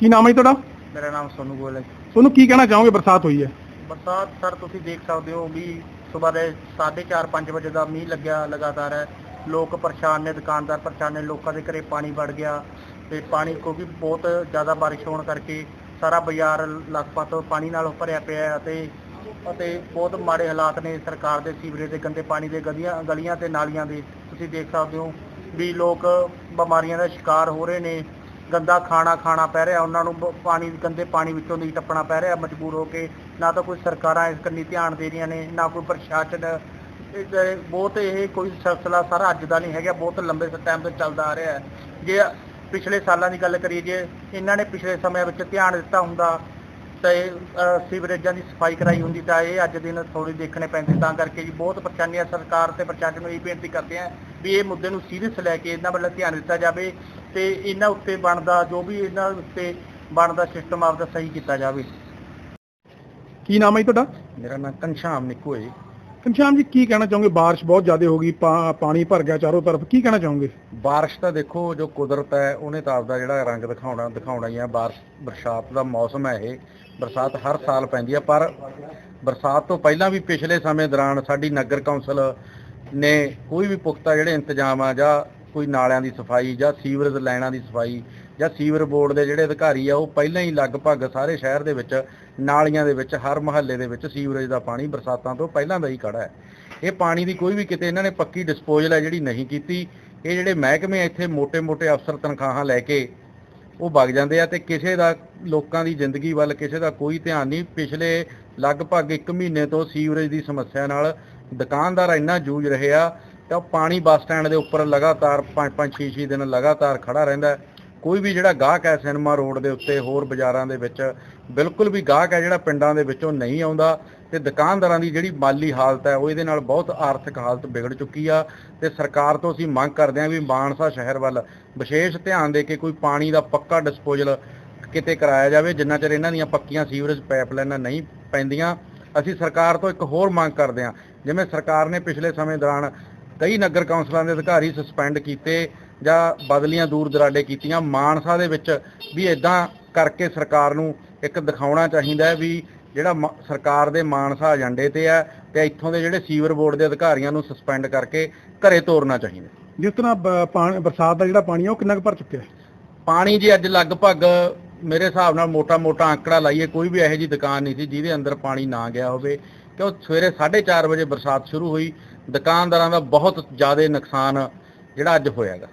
ਕੀ ਨਾਮ ਹੈ ਜੀ ਤੁਹਾਡਾ? ਮੇਰਾ ਨਾਮ ਸੋਨੂ ਗੋਇਲ ਹੈ ਤੁਹਾਨੂੰ ਕੀ ਕਹਿਣਾ ਚਾਹੋਗੇ? ਬਰਸਾਤ ਹੋਈ ਹੈ। ਬਰਸਾਤ ਸਰ ਤੁਸੀਂ ਦੇਖ ਸਕਦੇ ਹੋ ਵੀ ਸਵੇਰ ਦੇ 4:30 5 ਵਜੇ ਦਾ ਮੀਂਹ ਲੱਗਿਆ ਲਗਾਤਾਰ। ਹੈ ਲੋਕ ਪਰੇਸ਼ਾਨ ਨੇ ਦੁਕਾਨਦਾਰ ਪਰੇਸ਼ਾਨ ਨੇ ਲੋਕਾਂ ਦੇ ਘਰੇ ਪਾਣੀ ਵੜ ਗਿਆ ਤੇ ਪਾਣੀ ਕਿਉਂਕਿ ਬਹੁਤ ਜ਼ਿਆਦਾ ਬਾਰਿਸ਼ ਹੋਣ ਕਰਕੇ ਸਾਰਾ ਬਾਜ਼ਾਰ ਲਗਭਗ ਪਾਣੀ ਨਾਲ ਭਰਿਆ ਪਿਆ ਹੈ ਅਤੇ ਅਤੇ ਬਹੁਤ ਮਾੜੇ ਹਾਲਾਤ ਨੇ ਸਰਕਾਰ ਦੇ ਸੀਵਰੇਜ ਦੇ ਗੰਦੇ ਪਾਣੀ ਦੇ ਗਲੀਆਂ ਗਲੀਆਂ ਤੇ ਨਾਲੀਆਂ ਦੇ। ਤੁਸੀਂ ਦੇਖ ਸਕਦੇ ਹੋ ਵੀ ਲੋਕ ਬਿਮਾਰੀਆਂ ਦਾ ਸ਼ਿਕਾਰ ਹੋ ਰਹੇ ਨੇ। ਗੰਦਾ ਖਾਣਾ ਖਾਣਾ ਪੈ ਰਿਹਾ, ਉਹਨਾਂ ਨੂੰ ਪਾਣੀ, ਗੰਦੇ ਪਾਣੀ ਵਿੱਚੋਂ ਨਹੀਂ ਟੱਪਣਾ ਪੈ ਰਿਹਾ, ਮਜਬੂਰ ਹੋ ਕੇ ਨਾ ਤਾਂ ਕੋਈ ਸਰਕਾਰਾਂ ਇਸ ਕੰਨੀ ਧਿਆਨ ਦੇ ਰਹੀਆਂ ਨੇ, ਨਾ ਕੋਈ ਪ੍ਰਸ਼ਾਸਨ ਬਹੁਤ ਇਹ ਕੋਈ ਸਿਲਸਿਲਾ ਸਾਰਾ ਅੱਜ ਦਾ ਨਹੀਂ ਹੈਗਾ, ਬਹੁਤ ਲੰਬੇ ਟਾਈਮ ਤੋਂ ਚੱਲਦਾ ਆ ਰਿਹਾ ਹੈ। ਜੇ ਪਿਛਲੇ ਸਾਲਾਂ ਦੀ ਗੱਲ ਕਰੀਏ, ਜੇ ਇਹਨਾਂ ਨੇ ਪਿਛਲੇ ਸਮਿਆਂ ਵਿੱਚ ਧਿਆਨ ਦਿੱਤਾ ਹੁੰਦਾ ਤੇ ਅ, ਸੀਵਰੇਜਾਂ ਦੀ ਸਫ਼ਾਈ ਕਰਾਈ ਹੁੰਦੀ ਤਾਂ ਇਹ ਅੱਜ ਦਿਨ ਥੋੜੀ ਦੇਖਣੇ ਪੈਂਦੇ ਤਾਂ ਕਰਕੇ ਜੀ ਬਹੁਤ ਪਰੇਸ਼ਾਨੀਆਂ ਸਰਕਾਰ ਤੇ ਪ੍ਰਸ਼ਾਸਨ ਨੂੰ ਇਹ ਬੇਨਤੀ ਕਰਦੇ ਆ ਵੀ ਇਹ ਮੁੱਦੇ ਨੂੰ ਸੀਰੀਅਸ ਲੈ ਕੇ ਇਹਨਾਂ ਵੱਲ ਧਿਆਨ ਦਿੱਤਾ ਜਾਵੇ ਤੇ ਇਹਨਾਂ ਉੱਤੇ ਬਣਦਾ ਜੋ ਵੀ ਇਹਨਾਂ ਉੱਤੇ ਬਣਦਾ ਸਿਸਟਮ ਆਪਦਾ ਸਹੀ ਕੀਤਾ ਜਾਵੇ। ਕੀ ਨਾਮ ਹੈ ਜੀ ਤੁਹਾਡਾ? ਮੇਰਾ ਨਾਮ ਘਨਸ਼ਾਮ ਨਿੱਕੂ ਹੈ ਜੀ। ਘਨਸ਼ਾਮ ਜੀ ਕੀ ਕਹਿਣਾ ਚਾਹੋਗੇ? ਬਾਰਿਸ਼ ਬਹੁਤ ਜ਼ਿਆਦਾ ਹੋ ਗਈ ਪਾ- ਪਾਣੀ ਭਰ ਗਿਆ ਚਾਰੋਂ ਤਰਫ ਕੀ ਕਹਿਣਾ ਚਾਹੋਗੇ? ਬਾਰਿਸ਼ ਤਾਂ ਦੇਖੋ ਜੋ ਕੁਦਰਤ ਹੈ ਉਹਨੇ ਤਾਂ ਆਪਦਾ ਜਿਹੜਾ ਰੰਗ ਦਿਖਾਉਣਾ ਦਿਖਾਉਣਾ ਹੀ ਹੈ ਬਾਰਿਸ਼ ਬਰਸਾਤ ਦਾ ਮੌਸਮ ਹੈ ਇਹ। ਬਰਸਾਤ ਹਰ ਸਾਲ ਪੈਂਦੀ ਹੈ ਪਰ ਬਰਸਾਤ ਤੋਂ ਪਹਿਲਾਂ ਵੀ ਪਿਛਲੇ ਸਮੇਂ ਦੌਰਾਨ ਸਾਡੀ ਨਗਰ ਕੌਂਸਲ ਨੇ ਕੋਈ ਵੀ ਪੁਖਤਾ ਜਿਹੜੇ ਇੰਤਜ਼ਾਮ ਆ ਜਾਂ ਕੋਈ ਨਾਲਿਆਂ ਦੀ ਸਫ਼ਾਈ ਜਾਂ ਸੀਵਰੇਜ ਲਾਈਨਾਂ ਦੀ ਸਫ਼ਾਈ ਜਾਂ ਸੀਵਰ ਬੋਰਡ ਦੇ ਜਿਹੜੇ ਅਧਿਕਾਰੀ ਆ, ਉਹ ਪਹਿਲਾਂ ਹੀ ਲਗਭਗ ਸਾਰੇ ਸ਼ਹਿਰ ਦੇ ਵਿੱਚ, ਨਾਲੀਆਂ ਦੇ ਵਿੱਚ, ਹਰ ਮਹੱਲੇ ਦੇ ਵਿੱਚ ਸੀਵਰੇਜ ਦਾ ਪਾਣੀ ਬਰਸਾਤਾਂ ਤੋਂ ਪਹਿਲਾਂ ਦਾ ਹੀ ਖੜਾ ਹੈ। ਇਹ ਪਾਣੀ ਦੀ ਕੋਈ ਵੀ ਕਿਤੇ ਇਹਨਾਂ ਨੇ ਪੱਕੀ ਡਿਸਪੋਜ਼ਲ ਹੈ ਜਿਹੜੀ ਨਹੀਂ ਕੀਤੀ। ਇਹ ਜਿਹੜੇ ਮਹਿਕਮੇ ਇੱਥੇ ਮੋٹے-ਮੋٹے ਅਫਸਰ ਤਨਖਾਹਾਂ ਲੈ ਕੇ ਉਹ ਵਗ ਜਾਂਦੇ ਆ ਤੇ ਕਿਸੇ ਦਾ ਲੋਕਾਂ ਦੀ ਜ਼ਿੰਦਗੀ ਵੱਲ ਕਿਸੇ ਦਾ ਕੋਈ ਧਿਆਨ ਨਹੀਂ। ਪਿਛਲੇ ਲਗਭਗ 1 ਮਹੀਨੇ ਤੋਂ ਸੀਵਰੇਜ ਦੀ ਸਮੱਸਿਆ ਨਾਲ ਦੁਕਾਨਦਾਰ ਇੰਨਾ ਜੂਝ ਰਹੇ ਆ ਤਾਂ ਉਹ ਪਾਣੀ ਬੱਸ ਸਟੈਂਡ ਦੇ ਉੱਪਰ ਲਗਾਤਾਰ 5-5 6-6 ਦਿਨ ਲਗਾਤਾਰ ਖੜਾ ਰਹਿੰਦਾ ਕੋਈ ਵੀ ਜਿਹੜਾ ਗਾਹਕ ਹੈ ਸਿਨੇਮਾ ਰੋਡ ਦੇ ਉੱਤੇ, ਹੋਰ ਬਾਜ਼ਾਰਾਂ ਦੇ ਵਿੱਚ, ਬਿਲਕੁਲ ਵੀ ਗਾਹਕ ਹੈ ਜਿਹੜਾ ਪਿੰਡਾਂ ਦੇ ਵਿੱਚੋਂ ਨਹੀਂ ਆਉਂਦਾ ਤੇ ਦੁਕਾਨਦਾਰਾਂ ਦੀ ਜਿਹੜੀ ਮਾਲੀ ਹਾਲਤ ਹੈ, ਉਹ ਇਹਦੇ ਨਾਲ ਬਹੁਤ ਆਰਥਿਕ ਹਾਲਤ ਵਿਗੜ ਚੁੱਕੀ ਆ ਤੇ ਸਰਕਾਰ ਤੋਂ ਅਸੀਂ ਮੰਗ ਕਰਦੇ ਹਾਂ ਵੀ ਮਾਨਸਾ ਸ਼ਹਿਰ ਵੱਲ ਵਿਸ਼ੇਸ਼ ਧਿਆਨ ਦੇ ਕੇ ਕੋਈ ਪਾਣੀ ਦਾ ਪੱਕਾ ਡਿਸਪੋਜ਼ਲ ਕਿਤੇ ਕਰਾਇਆ ਜਾਵੇ, ਜਿੰਨਾ ਚਿਰ ਇਹਨਾਂ ਦੀਆਂ ਪੱਕੀਆਂ ਸੀਵਰੇਜ ਪਾਈਪਲਾਈਨਾਂ ਨਹੀਂ ਪੈਂਦੀਆਂ, ਅਸੀਂ ਸਰਕਾਰ ਤੋਂ ਇੱਕ ਹੋਰ ਮੰਗ ਕਰਦੇ ਹਾਂ, ਜਿਵੇਂ ਸਰਕਾਰ ਨੇ ਪਿਛਲੇ ਸਮੇਂ ਦੌਰਾਨ ਕਈ ਨਗਰ ਕੌਂਸਲਾਂ ਦੇ ਅਧਿਕਾਰੀ ਸਸਪੈਂਡ ਕੀਤੇ ਜਾਂ ਬਦਲੀਆਂ ਦੂਰ ਦਰਾਡੇ ਕੀਤੀਆਂ ਮਾਨਸਾ ਦੇ ਵਿੱਚ ਵੀ ਇਦਾਂ ਕਰਕੇ ਸਰਕਾਰ ਨੂੰ ਇੱਕ ਦਿਖਾਉਣਾ ਚਾਹੀਦਾ ਹੈ ਵੀ ਜਿਹੜਾ ਸਰਕਾਰ ਦੇ ਮਾਨਸਾ ਏਜੰਡੇ ਤੇ ਹੈ ਤੇ ਇੱਥੋਂ ਦੇ ਜਿਹੜੇ ਸੀਵਰ ਬੋਰਡ ਦੇ ਅਧਿਕਾਰੀਆਂ ਨੂੰ ਸਸਪੈਂਡ ਕਰਕੇ ਘਰੇ ਤੋਰਨਾ ਚਾਹੀਦਾ ਜਿਸ ਤਰ੍ਹਾਂ ਬਰਸਾਤ ਦਾ ਜਿਹੜਾ ਪਾਣੀ ਹੈ ਉਹ ਕਿੰਨਾ ਕੁ ਭਰ ਚੁੱਕਿਆ ਪਾਣੀ ਜੀ ਅੱਜ ਲਗਭਗ ਮੇਰੇ ਹਿਸਾਬ ਨਾਲ ਮੋਟਾ-ਮੋਟਾ ਆંકੜਾ ਲਾਈਏ ਕੋਈ ਵੀ ਇਹੋ ਜੀ ਦੁਕਾਨ ਨਹੀਂ ਸੀ ਜਿਹਦੇ ਅੰਦਰ ਪਾਣੀ ਨਾ ਗਿਆ ਹੋਵੇ ਕਿਉਂ ਸਵੇਰੇ 4:30 ਵਜੇ ਬਰਸਾਤ ਸ਼ੁਰੂ ਹੋਈ ਦੁਕਾਨਦਾਰਾਂ ਦਾ ਬਹੁਤ ਜ਼ਿਆਦਾ ਨੁਕਸਾਨ ਜਿਹੜਾ ਅੱਜ ਹੋਇਆਗਾ